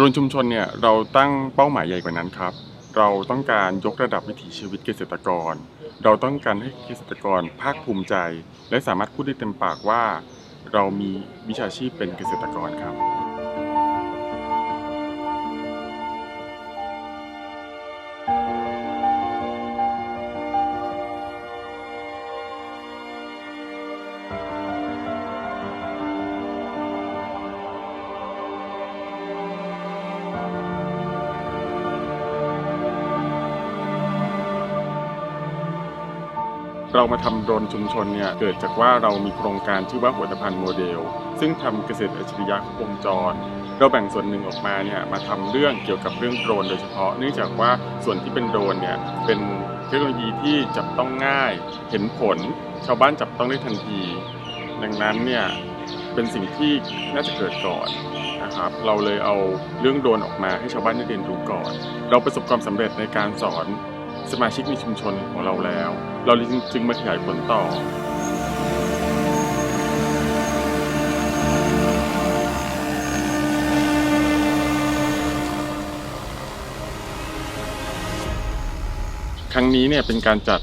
รนชุมชนเนี่ยเราตั้งเป้าหมายใหญ่กว่านั้นครับ เราต้องการยกระดับวิถีชีวิตเกษตรกร เราต้องการให้เกษตรกรภาคภูมิใจ และสามารถพูดได้เต็มปากว่า เรามีวิชาชีพเป็นเกษตรกรครับ เรามาทำโดรนชุมชนเนี่ยเกิดจากว่าเรามีโครงการชื่อว่าหัวตะพันโมเดล ซึ่งทำเกษตรอัจฉริยะวงจร เราแบ่งส่วนหนึ่งออกมาเนี่ยมาทำเรื่องเกี่ยวกับเรื่องโดรนโดยเฉพาะ เนื่องจากว่าส่วนที่เป็นโดรนเนี่ยเป็นเทคโนโลยีที่จับต้องง่าย เห็นผล ชาวบ้านจับต้องได้ทันที ดังนั้นเนี่ยเป็นสิ่งที่น่าจะเกิดก่อนนะครับเราเลยเอาเรื่องโดรนออกมาให้ชาวบ้านได้เรียนรู้ก่อน เราประสบความสำเร็จในการสอน สมาชิกในชุมชนของเราแล้ว เราจึงมาขยายผลต่อครั้งนี้เนี่ยเป็นการจัด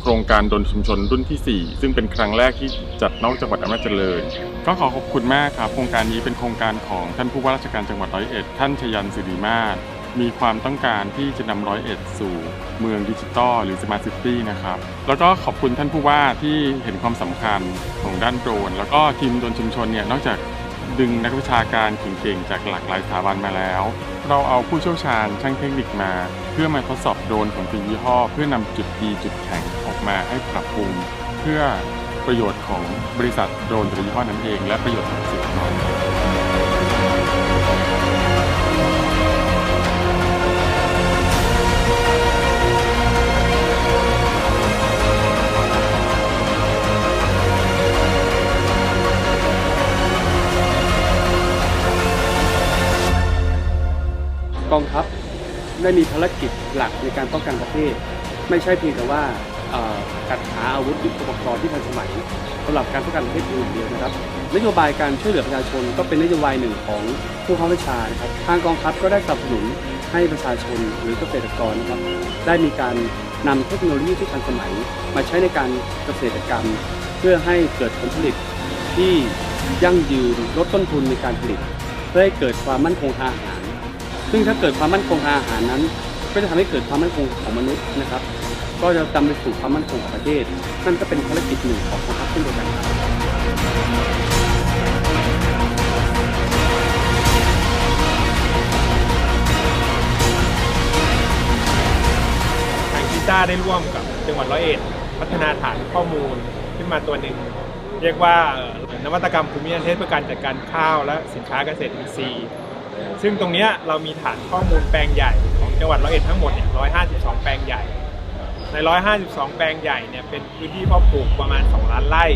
โครงการดนชุมชนรุ่นที่ 4 ซึ่งเป็นครั้งแรกที่จัดนอกจังหวัดอำนาจเจริญก็ขอขอบคุณมากครับ โครงการนี้เป็นโครงการของท่านผู้ว่าราชการจังหวัดร้อยเอ็ดท่านชยันสิริมาศ มีความต้องการที่จะนำร้อยเอ็ดสู่เมืองดิจิตอลหรือสมาร์ทซิตี้นะครับ แล้วก็ขอบคุณท่านผู้ว่าที่เห็นความสำคัญของด้านโดรน แล้วก็ทีมโดรนชุมชนเนี่ยนอกจากดึงนักวิชาการเก่งๆ จากหลากหลายสถาบันมาแล้ว เราเอาผู้เชี่ยวชาญช่างเทคนิคมา เพื่อมาทดสอบโดรนของทุกยี่ห้อ เพื่อนำจุดดีจุดแข็งออกมาให้ปรับปรุง เพื่อประโยชน์ของบริษัทโดรนต่ละยี่ห้อนั้นเอง และประโยชน์ของเกษตรกร กองทัพได้มีภารกิจหลักในการป้องกันประเทศ ไม่ใช่เพียงแต่ว่าจัดหาอาวุธยุทโธปกรณ์ที่ทันสมัยสำหรับการป้องกันประเทศเพียงอย่างเดียวนะครับ นโยบายการช่วยเหลือประชาชนก็เป็นนโยบายหนึ่งของผู้ข้าราชการนะครับทางกองทัพก็ได้สนับสนุนให้ประชาชนหรือเกษตรกรนะครับได้มีการนำเทคโนโลยีที่ทันสมัย มาใช้ในการเกษตรกรรม เพื่อให้เกิดผลผลิตที่ยั่งยืนลดต้นทุนในการผลิต เพื่อให้เกิดความมั่นคงทางอาหาร ซึ่งถ้าเกิดความมั่นคงทางอาหารนั้น ก็จะทำให้เกิดความมั่นคงของมนุษย์นะครับ ก็จะนำไปสู่ความมั่นคงของประเทศ นั่นก็เป็นภารกิจหนึ่งของกองทัพเช่นเดียวกันทางกีตาร์ได้ร่วมกับจังหวัดร้อยเอ็ดพัฒนาฐานข้อมูลขึ้นมาตัวหนึ่งเรียกว่านวัตกรรมภูมิประเทศเพื่อการจัดการข้าวและสินค้าเกษตรอินทรีย์ ซึ่งตรงเนี้ยเรามีฐานข้อมูลแปลงใหญ่ของจังหวัดร้อยเอ็ดทั้งหมดเนี่ย152 แปลงใหญ่ ใน 152 แปลงใหญ่เนี่ยเป็นพื้นที่เพาะปลูกประมาณ 2 ล้านไร่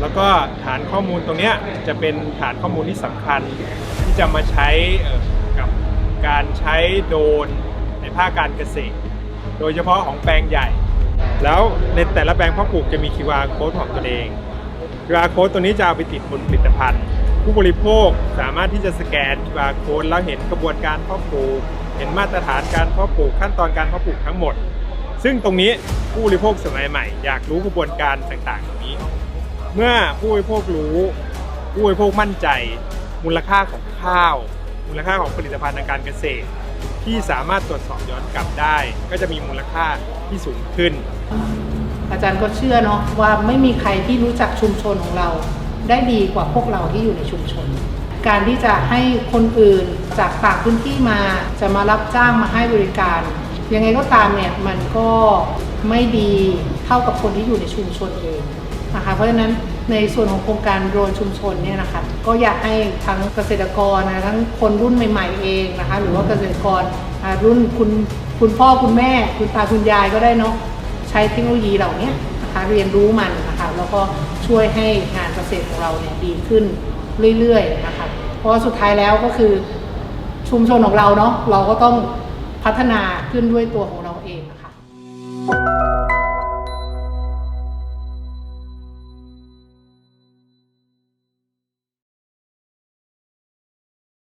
แล้วก็ฐานข้อมูลตรงเนี้ยจะเป็นฐานข้อมูลที่สำคัญที่จะมาใช้กับการใช้โดรนในภาคการเกษตร โดยเฉพาะของแปลงใหญ่ แล้วในแต่ละแปลงเพาะปลูกจะมี QR code ของตัวเอง QR code ตัวนี้จะเอาไปติดบนผลิตภัณฑ์ ผู้บริโภคสามารถที่จะสแกน QR code แล้วเห็นกระบวนการเพาะปลูก เห็นมาตรฐานการเพาะปลูกขั้นตอนการเพาะปลูกทั้งหมด ซึ่งตรงนี้ผู้บริโภคสมัยใหม่อยากรู้กระบวนการต่างๆตรงนี้ เมื่อผู้บริโภครู้ ผู้บริโภคมั่นใจ มูลค่าของข้าว มูลค่าของผลิตภัณฑ์ทางการเกษตร ที่สามารถตรวจสอบย้อนกลับได้ ก็จะมีมูลค่าที่สูงขึ้น อาจารย์ก็เชื่อเนาะว่าไม่มีใครที่รู้จักชุมชนของเรา ได้ดีกว่าพวกเราที่อยู่ในชุมชน การที่จะให้คนอื่นจากต่างพื้นที่มาจะมารับจ้างมาให้บริการ ยังไงก็ตามเนี่ยมันก็ไม่ดีเท่ากับคนที่อยู่ในชุมชนเองนะคะเพราะฉะนั้นในส่วนของโครงการโดรนชุมชนเนี่ยนะคะก็อยากให้ทั้งเกษตรกรนะทั้งคนรุ่นใหม่ ๆ เองนะคะหรือว่าเกษตรกรรุ่นคุณคุณพ่อคุณแม่ คุณตาคุณยายก็ได้เนาะใช้เทคโนโลยีเหล่านี้นะคะเรียนรู้มันนะคะแล้วก็ ช่วยให้งานเกษตรของเราเนี่ยดีขึ้นเรื่อยๆนะคะเพราะว่าสุดท้ายแล้วก็คือชุมชนของเราเนาะเราก็ต้องพัฒนาขึ้นด้วยตัวของเรา